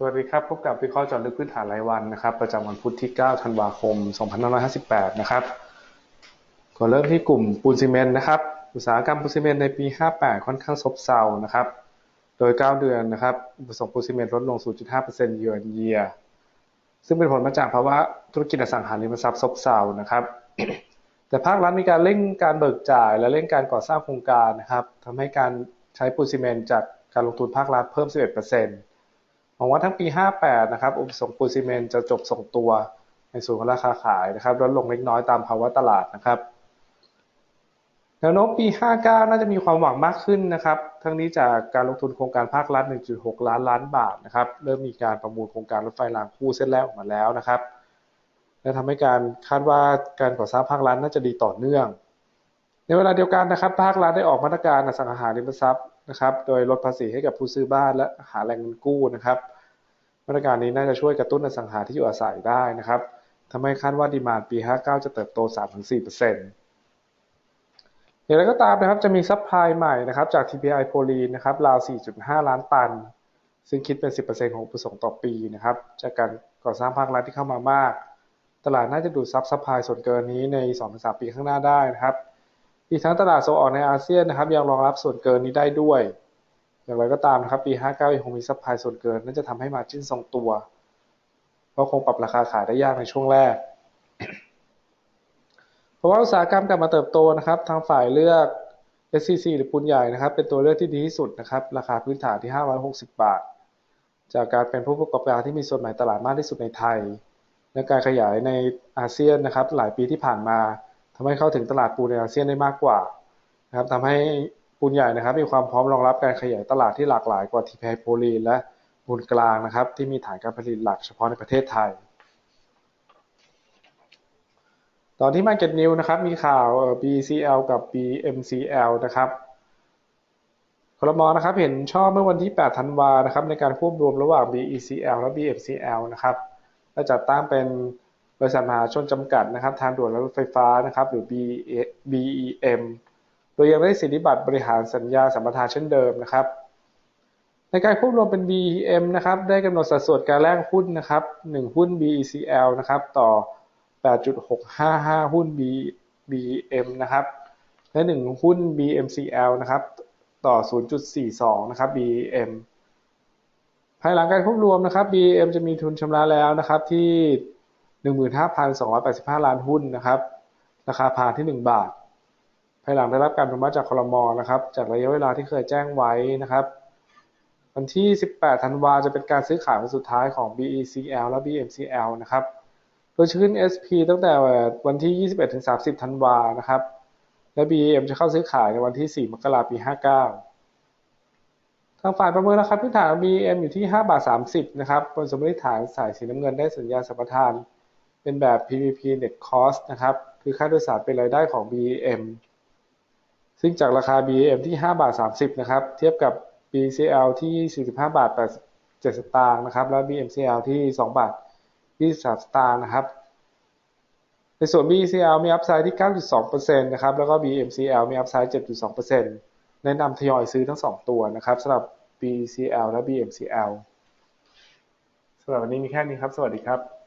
สวัสดีครับ พบกับวิเคราะห์จอลึกพื้นฐานรายวันนะครับ ประจำวันพุธที่ 9 ธันวาคม 2558 นะครับก็เริ่มที่กลุ่มปูนซีเมนต์นะครับ อุตสาหกรรมปูนซีเมนต์ในปี 58 ค่อนข้างซบเซานะครับ โดย 9 เดือนนะครับอุปสงปูนซีเมนต์ลดลง 0.5%เยือนเยีย ซึ่งเป็นผลมาจากภาวะธุรกิจอสังหาริมทรัพย์ซบเซานะครับ แต่ภาครัฐมีการเร่งการเบิกจ่าย และเร่งการก่อสร้างโครงการนะครับทำให้การใช้ปูนซีเมนต์จากการลงทุนภาครัฐเพิ่ม 11% หวังว่าทั้งปี 58 นะครับอุปสงค์ปูนซีเมนต์จะจบส่งตัวในส่วนของราคาขายนะครับลดลงเล็กน้อยตามภาวะตลาดนะครับแนวโน้มปี 59 น่าจะมีความหวังมากขึ้นนะครับ ทั้งนี้จากการลงทุนโครงการภาครัฐ 1.6 ล้านล้านบาทนะครับ เริ่มมีการประมูลโครงการรถไฟรางคู่เส้นแรกออกมาแล้วนะครับ และทำให้การคาดว่าการก่อสร้างภาครัฐน่าจะดีต่อเนื่อง ในเวลาเดียวกันนะครับภาครัฐได้ออกมาตรการอสังหาริมทรัพย์นะครับ โดยลดภาษีให้กับผู้ซื้อบ้านและหาแหล่งเงินกู้นะครับ มาตรการนี้น่าจะช่วยกระตุ้นอสังหาที่อยู่อาศัยได้นะครับทำให้คาดว่าดีมานปี 59 จะเติบโต 3-4%อย่างไรก็ตามนะครับจะมีซัพพลายใหม่นะครับจาก TPI โพลีนนะครับราว 4.5 ล้านตัน ซึ่งคิดเป็น 10%ของอุปสงค์ต่อปีนะครับจากการก่อสร้างภาครัฐที่เข้ามามาก ตลาดน่าจะดูดซับซัพพลายส่วนเกินนี้ใน 2-3 ปีข้างหน้าได้นะครับ อีกทั้งตลาดส่งออกในอาเซียนนะครับ ยังรองรับส่วนเกินนี้ได้ด้วย อย่างไรก็ตามนะครับ ปี 59 ยังคงมีซัพพลายส่วนเกินน่าจะทำให้มาจิ้นทรงตัว เพราะคงปรับราคาขายได้ยากในช่วงแรกเพราะว่าอุตสาหกรรมกลับมาเติบโตนะครับ ทางฝ่ายเลือก SCC หรือปูนใหญ่นะครับ เป็นตัวเลือกที่ดีที่สุดนะครับ ราคาพื้นฐานที่ 560 บาท จากการเป็นผู้ประกอบการที่มีส่วนแบ่ตลาดมากที่สุดในไทยและการขยายในอาเซียนนะครับ หลายปีที่ผ่านมา ทำให้เข้าถึงตลาดปูนในอาเซียนได้มากกว่านะครับทำให้ปูนใหญ่นะครับ มีความพร้อมรองรับการขยายตลาดที่หลากหลายกว่าทีพีโพลีและปูนกลางนะครับ ที่มีฐานการผลิตหลักเฉพาะในประเทศไทย ตอนที่ Market News นะครับมีข่าว BCL กับ BMCL นะครับคลมนะครับเห็นชอบเมื่อวันที่ 8 ธันวานะครับในการควบรวมระหว่าง BECL และ BMCL นะครับและจัดตั้งเป็น บริษัทมหาชนจำกัดนะครับทางด่วนและรถไฟฟ้านะครับหรือ BEM โดยยังได้สิทธิบัตรบริหารสัญญาสัมปทานเช่นเดิมนะครับ ในการควบรวมเป็น BEM นะครับได้กำหนดสัดส่วนการแลกหุ้นนะครับ1หุ้น BECL นะครับต่อ 8.655 หุ้น BEM นะครับและ1หุ้น BMCL นะครับต่อ 0.42 นะครับ BEM ภายหลังการควบรวมนะครับ BEM จะมีทุนชำระแล้วนะครับที่ 15,285ล้านหุ้นนะครับ ราคาพาที่1บาท ภายหลังได้รับการอนุมัติจากคลมนะครับ จากระยะเวลาที่เคยแจ้งไว้นะครับ วันที่ 18 ธันวาจะเป็นการซื้อขายวันสุดท้ายของ BECL และ BMCL นะครับ โดยจะขึ้น SP ตั้งแต่วันที่ 21-30 ธันวานะครับ และ BEM จะเข้าซื้อขายในวันที่ 4 มกราคมปี 59 ทางฝ่ายประเมินราคาพื้นฐาน BEM อยู่ที่ 5 บาท 30 นะครับ บนสมมติฐานสายสีน้ำเงินได้สัญญาสัมปทาน เป็นแบบ PVP Net Cost นะครับ คือค่าโดยสารเป็นรายได้ของ BEM ซึ่งจากราคา BEM ที่ 5 บาท 30 นะครับ เทียบกับ BCL ที่ 45 บาท87สตางค์นะครับ และ BMCL ที่ 2 บาท23สตางค์นะครับ ในส่วน BCL มีอัพไซด์ที่ 9.2%นะครับ แล้วก็ BMCL มีอัพไซด์7.2%แนะนำทยอยซื้อทั้ง 2 ตัวนะครับสำหรับ BCL และ BMCL สำหรับวันนี้มีแค่นี้ครับ สวัสดีครับ